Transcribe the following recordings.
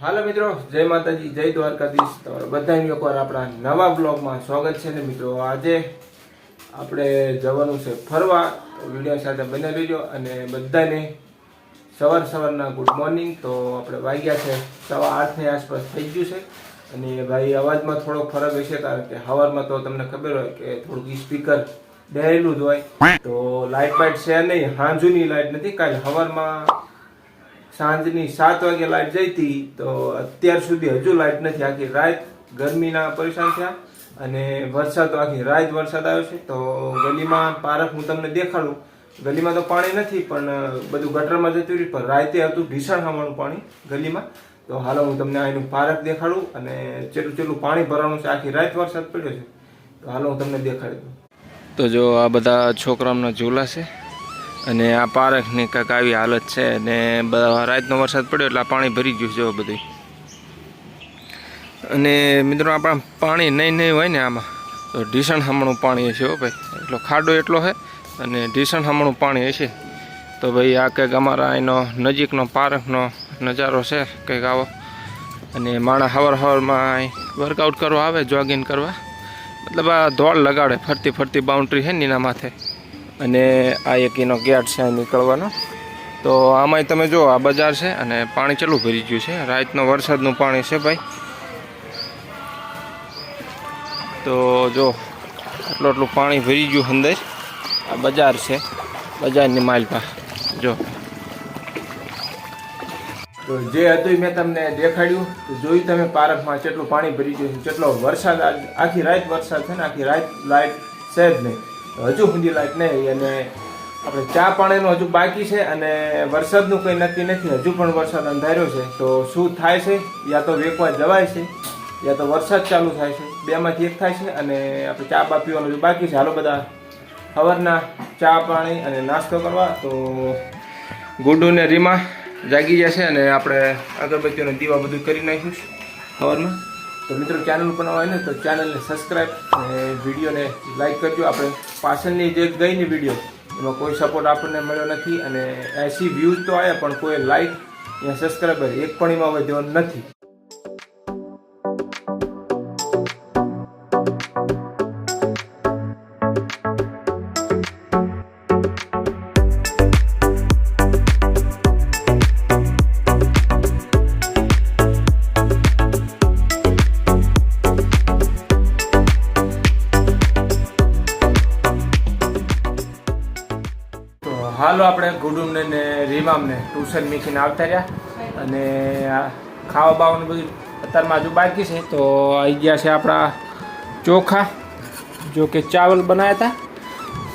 હાલો મિત્રો જય માતાજી જય દ્વારકાધીશ. તમારા બધાની એકવાર આપણા નવા બ્લોગમાં સ્વાગત છે ને મિત્રો. આજે આપણે જવાનું છે ફરવા. વીડિયો સાથે બને લેજો અને બધાને સવાર સવારના ગુડ મોર્નિંગ તો આપણે વાગ્યા છે સવા આઠની આસપાસ થઈ ગયું છે. અને ભાઈ અવાજમાં થોડો ફરક હશે કારણ કે હવારમાં તો તમને ખબર હોય કે થોડુંક સ્પીકર બેરેલું જ હોય. તો લાઇટ બાઇટ છે નહીં હાંજુની લાઇટ નથી. કાલે સવારમાં સાંજની સાત વાગે લાઇટ જઈ હતી તો અત્યાર સુધી હજુ લાઇટ નથી. આખી રાત ગરમીના પરેશાન થયા અને વરસાદ તો આખી રાત વરસાદ આવ્યો છે. તો ગલીમાં પારક હું તમને દેખાડું. ગલીમાં તો પાણી નથી, પણ બધું ગટરમાં જતું રહ્યું. પણ રાતે હતું ભીષણ હવાનું પાણી ગલીમાં. તો હાલો હું તમને એનું પારક દેખાડું અને ચેટલું ચેટલું પાણી ભરવાનું છે. આખી રાત વરસાદ પડ્યો છે. તો હાલો હું તમને દેખાડી દઉં. તો જો આ બધા છોકરાઓના ઝૂલા છે. અને આ પાર્કની કંઈક આવી હાલત છે અને બધા રાતનો વરસાદ પડ્યો એટલે પાણી ભરી ગયું છે બધું. અને મિત્રો આપણા પાણી નહીં નહીં હોય ને આમાં. તો ઢીસણ હમણું પાણી હશે હો ભાઈ. એટલો ખાડો એટલો છે અને ઢીસણ હમણું પાણી હશે. તો ભાઈ આ કંઈક અમારા એનો નજીકનો પાર્કનો નજારો છે કંઈક આવો. અને માણસ હવાર હવારમાં વર્કઆઉટ કરવા આવે જોગિંગ કરવા. મતલબ આ દોડ લગાડે, ફરતી ફરતી બાઉન્ડ્રી છે ને એના માથે. અને આ એક એનો ગેટ છે નીકળવાનો. તો આમાંય તમે જુઓ, આ બજાર છે અને પાણી ચાલુ ભરી ગયું છે. રાતનો વરસાદનું પાણી છે ભાઈ. તો જો, આટલું આટલું પાણી ભરી ગયું અંદર. આ બજાર છે, બજારની માલપા જો. તો જે હતું મેં તમને દેખાડ્યું. તો જોયું તમે પાર્કમાં કેટલું પાણી ભરી ગયું છે કેટલો વરસાદ આખી રાત વરસાદ છે ને, આખી રાત લાઇટ છે જ નહીં. હજુ સુધી લાઈટ નહીં અને આપણે ચા પાણીનું હજુ બાકી છે અને વરસાદનું કંઈ નક્કી નથી. હજુ પણ વરસાદ અંધાર્યો છે. તો શું થાય છે? યા તો વેકવા જવાય છે, યા તો વરસાદ ચાલુ થાય છે. બેમાંથી એક થાય છે અને આપણે ચા બા પીવાનું હજુ બાકી છે. હાલો બધા સવારના ચા, પાણી અને નાસ્તો કરવા. તો ગુડુ ને રીમા જાગી જશે અને આપણે અગરબત્તીઓને દીવા બધું કરી નાખ્યું સવારમાં તો મિત્રો ચેનલ પણ હોય ને તો ચેનલને સબસ્ક્રાઈબ અને વિડીયોને લાઈક કરજો. આપણે પાછળની જે ગઈ ની વીડિયો એમાં કોઈ સપોર્ટ આપણને મળ્યો નથી અને એસી વ્યૂઝ તો આવ્યા, પણ કોઈ લાઈક યા સબસ્ક્રાઈબર એક પણ એમાં વધ્યો નથી. હાલો આપણે ગુડુમને ને રીમામને ટ્યુશન મીખીને આવતા રહ્યા. અને ખાવા બાવાનું બધું અત્યારમાં હજુ બાકી છે, તો આવી ગયા છે આપણા ચોખા, જો કે ચાવલ બનાવ્યા હતા.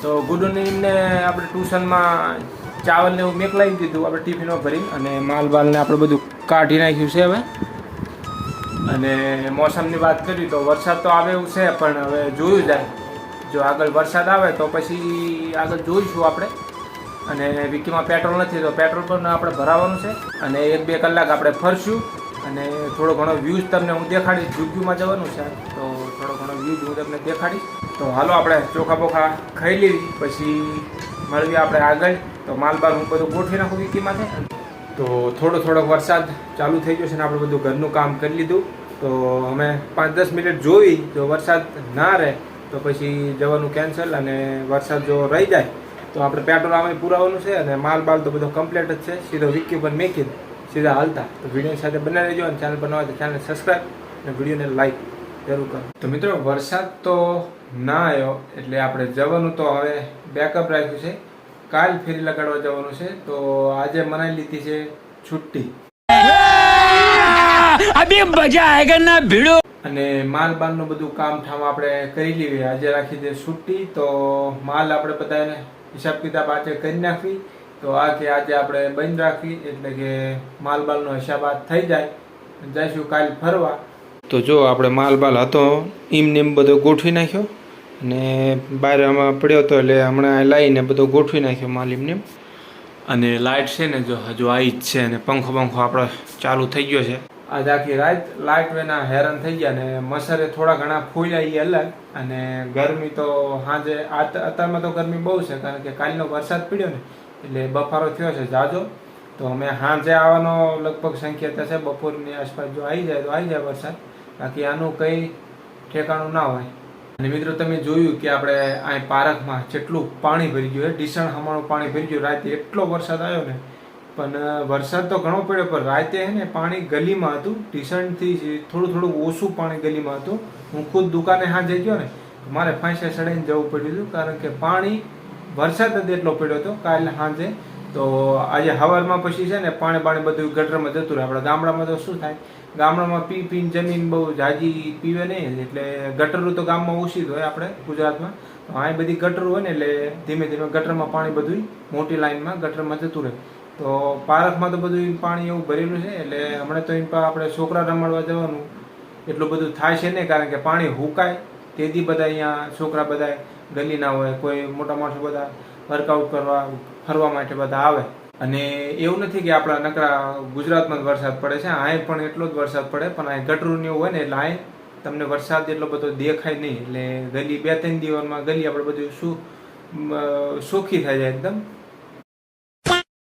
તો ગુડુની ને આપણે ટ્યુશનમાં ચાવલને એવું મેકલાવી દીધું, આપણે ટિફિનમાં ભરી અને માલ બાલને આપણે બધું કાઢી નાખ્યું છે હવે. અને મોસમની વાત કરી તો વરસાદ તો આવે એવું છે, પણ હવે જોયું જાય. જો આગળ વરસાદ આવે તો પછી આગળ જોઈશું આપણે. અને વિકીમાં પેટ્રોલ નથી, તો પેટ્રોલ પણ આપણે ભરાવાનું છે. અને એક બે કલાક આપણે ફરશું. અને થોડો ઘણો વ્યૂઝ તમને હું દેખાડીશ, જુગ્યુમાં જવાનું છે. તો થોડો ઘણો વ્યૂઝ હું તમને દેખાડીશ. તો હાલો આપણે ચોખા બોખા ખાઈ લેવી, પછી મળવી આપણે આગળ. તો માલબાર હું બધું ગોઠવી નાખું વિકીમાંથી. તો થોડો થોડોક વરસાદ ચાલુ થઈ ગયો છે ને આપણે બધું ઘરનું કામ કરી લીધું. તો અમે પાંચ દસ મિનિટ જોઈ જો વરસાદ ના રહે, તો પછી જવાનું કેન્સલ અને વરસાદ જો રહી જાય તો આપણે પેટ્રોલ આમાં પુરાવાનું છે અને માલ બાલ તો બધો કમ્પ્લીટ જ છે. સીધો વિકી ઉપર મેકી સીધા હાલતા. તો વીડિયો સાથે બનાવી રહેજો અને ચેનલ પર ન હોય તો ચેનલને સબસ્ક્રાઈબ અને વિડીયોને લાઈક જરૂર કરો. તો મિત્રો વરસાદ તો ના આવ્યો એટલે આપણે જવાનું તો હવે બેકઅપ રાખ્યું છે. કાલ ફેરી લગાડવા જવાનું છે. તો આજે મનાઈ લીધી છે છુટ્ટી. અને માલ બાલનું બધું કામ ઠામ આપણે કરી લઈએ આજે રાખી દે છુટ્ટી. તો માલ આપણે બધાને હિસાબ કિતાબ આજે કરી નાખવી. તો આ કે આજે આપણે બંધ રાખવી, એટલે કે માલબાલનો હિસાબ આજ થઈ જાય. જઈશું કાલ ફરવા. તો જો આપણે માલબાલ હતો એમ નેમ બધો ગોઠવી નાખ્યો. અને બહાર આમાં પડ્યો હતો એટલે હમણાં લાવીને બધો ગોઠવી નાખ્યો માલ એમને અને લાઇટ છે ને જો હજુ આવી જ છે અને પંખો પંખો આપણો ચાલુ થઈ ગયો છે. આજ આખી રાત લાઇટ વેના હેરાન થઈ ગયા ને મસરે થોડા ઘણા ફૂલ્યા એ અલગ અને ગરમી તો સાંજે અત્યારમાં તો ગરમી બહુ છે કારણ કે કાલનો વરસાદ પડ્યો ને એટલે બફારો થયો છે જાજો. તો અમે સાંજે આવવાનો લગભગ સંખ્યા થશે બપોરની આસપાસ જો આવી જાય તો આવી જાય વરસાદ. બાકી આનું કંઈ ઠેકાણું ના હોય. અને મિત્રો તમે જોયું કે આપણે અહીં પાર્કમાં જેટલું પાણી ભરી ગયું ડીસણ હમાણું પાણી ભરી ગયું, રાતે એટલો વરસાદ આવ્યો ને પણ વરસાદ તો ઘણો પડ્યો, પણ રાતે હે ને પાણી ગલીમાં હતું. ટીશનથી થોડું થોડું ઓછું પાણી ગલીમાં હતું. હું ખુદ દુકાને હાજર ગયો ને મારે ફાંસે ચડાઈને જવું પડ્યું હતું, કારણ કે પાણી, વરસાદ જ એટલો પડ્યો હતો, કાલે સાંજે તો આજે હવારમાં પછી છે ને પાણી પાણી બધું ગટરમાં જતું રહે. આપણે ગામડામાં તો શું થાય? ગામડામાં પી પીને જમીન બહુ જાજી પીવે નહીં, એટલે ગટરું તો ગામમાં ઓછી જ હોય આપણે ગુજરાતમાં. તો અહીં બધી ગટરું હોય ને, એટલે ધીમે ધીમે ગટરમાં પાણી બધું મોટી લાઈનમાં ગટરમાં જતું રહે. તો પાર્કમાં તો બધું પાણી એવું ભરેલું છે, એટલે હમણાં તો એમ પા આપણે છોકરા રમાડવા જવાનું. એટલું બધું થાય છે નહીં, કારણ કે પાણી હુકાય, તેથી બધા અહીંયા છોકરા બધા ગલીના હોય, કોઈ મોટા માણસો બધા વર્કઆઉટ કરવા, ફરવા માટે બધા આવે. અને એવું નથી કે આપણા નકરા ગુજરાતમાં જ વરસાદ પડે છે અહીં પણ એટલો જ વરસાદ પડે, પણ અહીં ગટરું એવું હોય ને, એટલે અહીં તમને વરસાદ એટલો બધો દેખાય નહીં, એટલે ગલી બે ત્રણ દિવસમાં ગલી આપણે બધું શું સુખી થઈ જાય એકદમ.